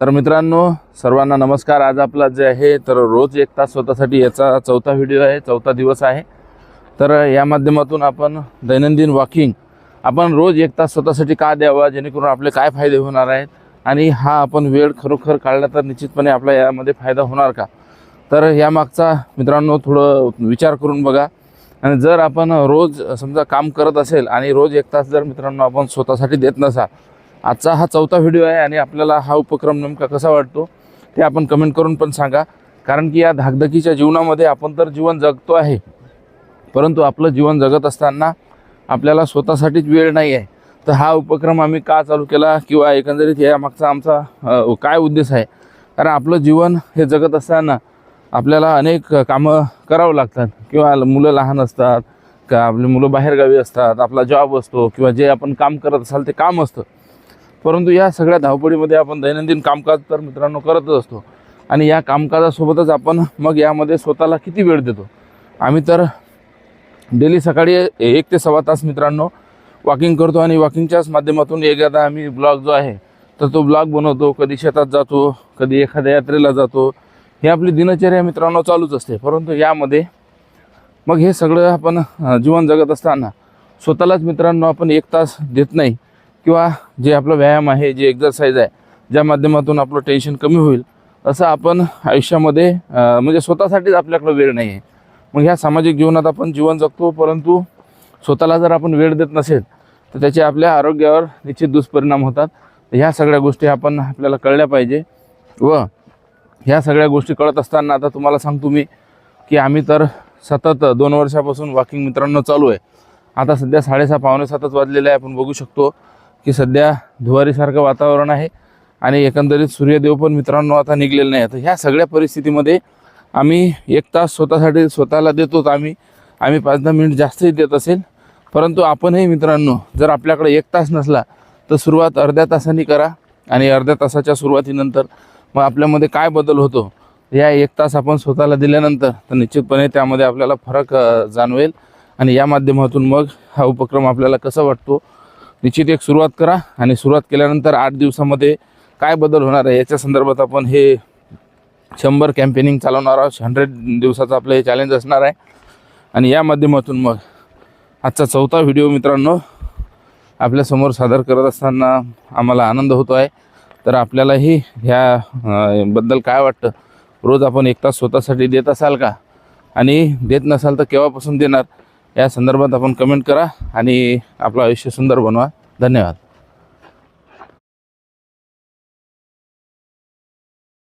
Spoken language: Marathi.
तर मित्रांनो सर्वांना नमस्कार. आज आपला जे आहे तर रोज एक तास स्वतःसाठी याचा चौथा व्हिडिओ आहे चौथा दिवस आहे. तर या माध्यमातून आपण दैनंदिन वॉकिंग आपण रोज एक तास स्वतःसाठी का द्यावा जेणेकरून आपले काय फायदे होणार आहेत आणि हा आपण वेळ खरोखर काढला तर निश्चितपणे आपला यामध्ये फायदा होणार का? तर यामागचा मित्रांनो थोडं विचार करून बघा. आणि जर आपण रोज समजा काम करत असेल आणि रोज एक तास जर मित्रांनो आपण स्वतःसाठी देत नसाल आजचा हा चौथा व्हिडिओ आहे आणि आपल्याला हा उपक्रम नेमका कसा वाटतो ते आपण कमेंट करून पण सांगा. कारण की या धाकधकीच्या जीवनामध्ये आपण तर जीवन जगतो आहे. परंतु आपलं जीवन जगत असताना आपल्याला स्वतःसाठीच वेळ नाही आहे. तर हा उपक्रम आम्ही का चालू केला किंवा एकंदरीत या मागचा आमचा काय उद्देश आहे? कारण आपलं जीवन हे जगत असताना आपल्याला अनेक कामं करावं लागतात. किंवा मुलं लहान असतात का आपली मुलं बाहेरगावी असतात आपला जॉब असतो किंवा जे आपण काम करत असाल ते काम असतं. परंतु या सगळ्या धावपळीमध्ये आपण दैनंदिन कामकाज तर मित्रांनो करतच असतो. आणि या कामकाजासोबतच आपण मग यामध्ये स्वतःला किती वेळ देतो? आम्ही तर डेली सकाळी एक ते सव्वा तास मित्रांनो वॉकिंग करतो आणि वॉकिंगच्याच माध्यमातून एखादा आम्ही ब्लॉग जो आहे तर तो ब्लॉग बनवतो. कधी शेतात जातो कधी एखाद्या यात्रेला जातो. हे आपली दिनचर्या मित्रांनो चालूच असते. परंतु यामध्ये मग हे सगळं आपण जीवन जगत असताना स्वतःलाच मित्रांनो आपण एक तास देत नाही. किंवा जे आपलं व्यायाम आहे जे एक्झरसाईज आहे ज्या माध्यमातून आपलं टेन्शन कमी होईल असं आपण आयुष्यामध्ये म्हणजे स्वतःसाठीच आपल्याकडं वेळ नाही आहे मग ह्या सामाजिक जीवनात आपण जीवन जगतो परंतु स्वतःला जर आपण वेळ देत नसेल तर त्याचे आपल्या आरोग्यावर निश्चित दुष्परिणाम होतात. ह्या सगळ्या गोष्टी आपण आपल्याला कळल्या पाहिजे. व ह्या सगळ्या गोष्टी कळत असताना आता तुम्हाला सांगतो मी की आम्ही तर सतत दोन वर्षापासून वॉकिंग मित्रांनो चालू आहे. आता सध्या साडेसहा पावणे सातच वाजलेले आहे आपण बघू शकतो. की सध्या धुवारीसारखं वातावरण आहे आणि एकंदरीत सूर्यदेव पण मित्रांनो आता निघलेले नाही तर ह्या सगळ्या परिस्थितीमध्ये आम्ही एक तास स्वतःसाठी स्वतःला देतोच आम्ही. आम्ही पाच दहा मिनिट जास्तही देत असेल. परंतु आपणही मित्रांनो जर आपल्याकडे एक तास नसला तर सुरुवात अर्ध्या तासाने करा आणि अर्ध्या तासाच्या सुरुवातीनंतर मग आपल्यामध्ये काय बदल होतो या एक तास आपण स्वतःला दिल्यानंतर तर निश्चितपणे त्यामध्ये आपल्याला फरक जाणवेल. आणि या माध्यमातून मग हा उपक्रम आपल्याला कसा वाटतो निश्चित एक सुरुवात करा आणि सुरुवात केल्यानंतर आठ दिवसामध्ये काय बदल होणार आहे याच्या संदर्भात आपण हे शंभर कॅम्पेनिंग चालवणार आहोत. हंड्रेड दिवसाचं आपलं हे चॅलेंज असणार आहे. आणि या माध्यमातून मग आजचा चौथा व्हिडिओ मित्रांनो आपल्यासमोर सादर करत असताना आम्हाला आनंद होतो आहे तर आपल्यालाही ह्या बद्दल काय वाटतं? रोज आपण एक तास स्वतःसाठी देत असाल का? आणि देत नसाल तर केव्हापासून देणार? या संदर्भात आपण कमेंट करा आणि आपलं आयुष्य सुंदर बनवा. धन्यवाद.